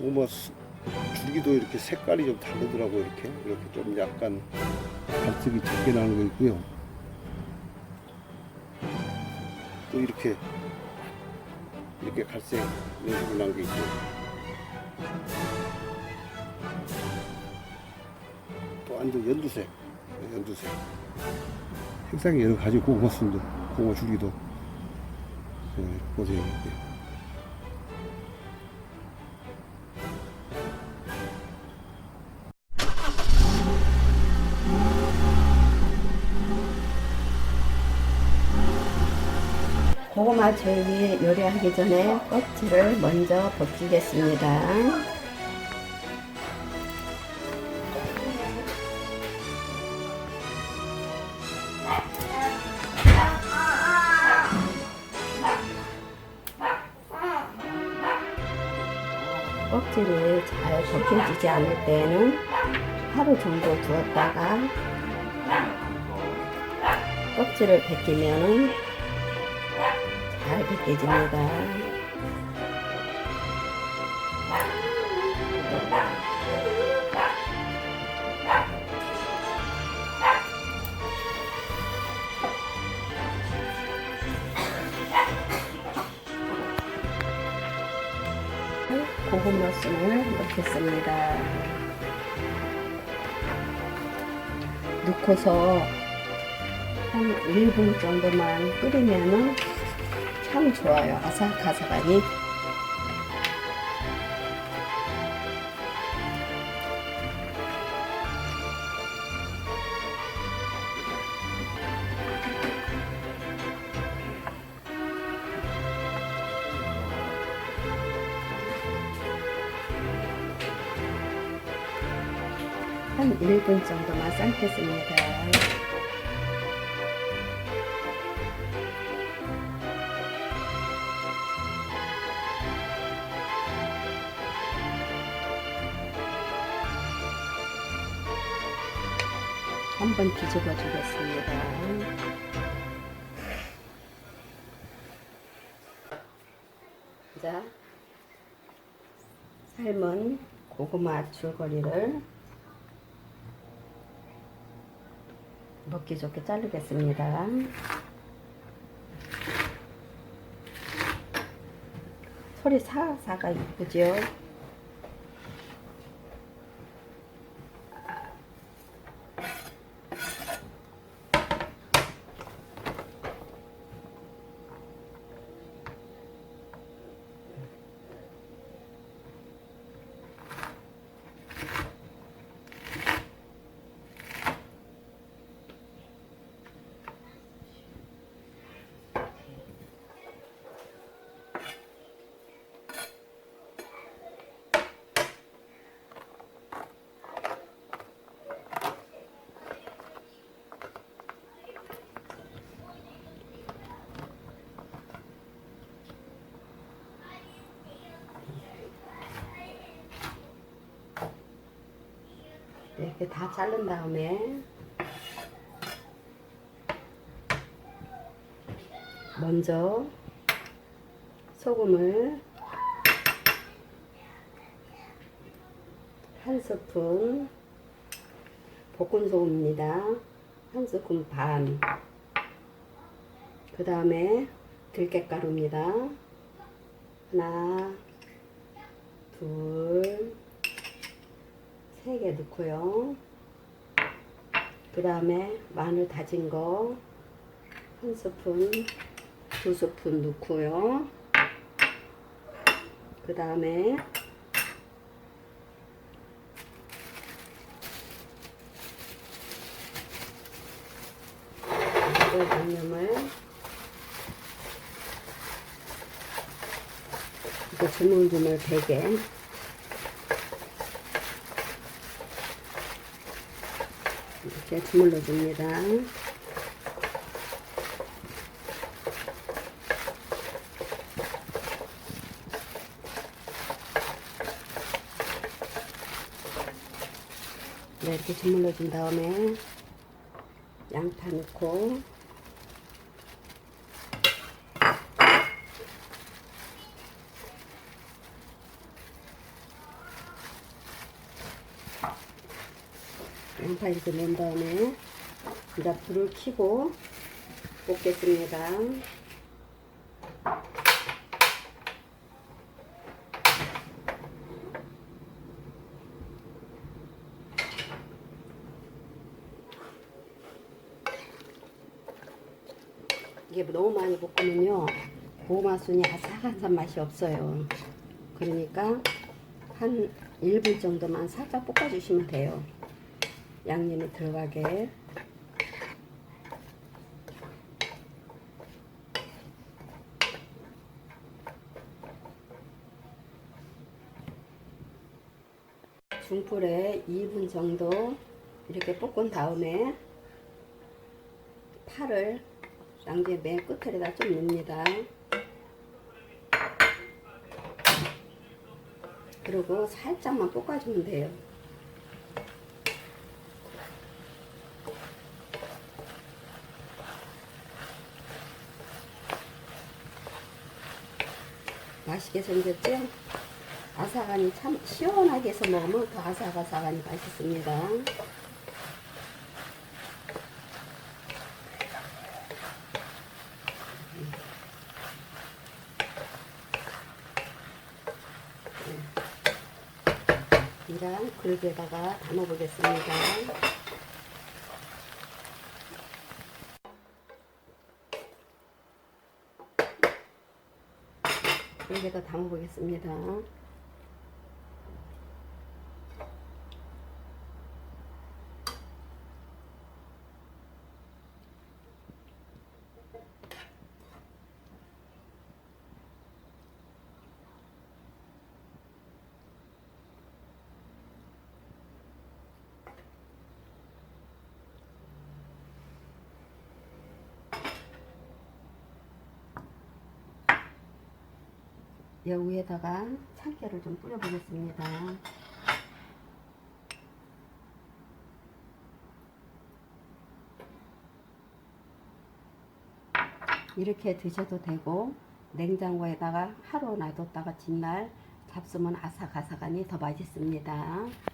고구마 수- 줄기도 이렇게 색깔이 좀 다르더라고 이렇게. 이렇게 좀 약간 갈색이 적게 나는 거 있고요. 또 이렇게 이렇게 갈색 이런 식으로 난게 있고. 또 완전 연두색 연두색. 색상이 여러 가지 고구마 순도 고구마 줄기도. 네, 보세요 고구마 절기 요리하기 전에 껍질을 먼저 벗기겠습니다. 껍질이 잘 벗겨지지 않을 때는 하루 정도 두었다가 껍질을 벗기면은 잘 벗겨집니다. 고구마 순을 넣겠습니다. 넣고서 한 1분 정도만 끓이면은 참 좋아요. 아삭아삭하니. 한 1분 정도만 삶겠습니다. 한번 뒤집어 주겠습니다. 자, 삶은 고구마 줄거리를 먹기 좋게 자르겠습니다. 소리 사사가 이쁘죠? 다 자른 다음에 먼저 소금을 한 스푼 볶은 소금입니다. 한 스푼 반. 그 다음에 들깨가루입니다. 하나, 둘, 세개 넣고요. 그 다음에 마늘 다진 거 한 스푼, 두 스푼 넣고요. 그 다음에 양념을 이거 주물주물 되게 이렇게 주물러 줍니다. 네, 이렇게 주물러 준 다음에 양파 넣고 양파 이렇게 넣은 다음에 이제 불을 켜고 볶겠습니다. 이게 너무 많이 볶으면요 고마순이 아삭아삭 맛이 없어요 그러니까 한 1분 정도만 살짝 볶아주시면 돼요 양념이 들어가게 중불에 2분 정도 이렇게 볶은 다음에 파를 양재 맨 끝에다 좀 넣습니다. 그리고 살짝만 볶아주면 돼요. 맛있게 생겼죠? 아삭하니 참 시원하게 해서 먹으면 더 아삭아삭하니 맛있습니다. 이랑 그릇에다가 담아보겠습니다. 그릇에다 담아보겠습니다. 여 위에다가 참깨를 좀 뿌려보겠습니다. 이렇게 드셔도 되고 냉장고에다가 하루 놔뒀다가 진날 잡수면 아삭아삭하니 더 맛있습니다.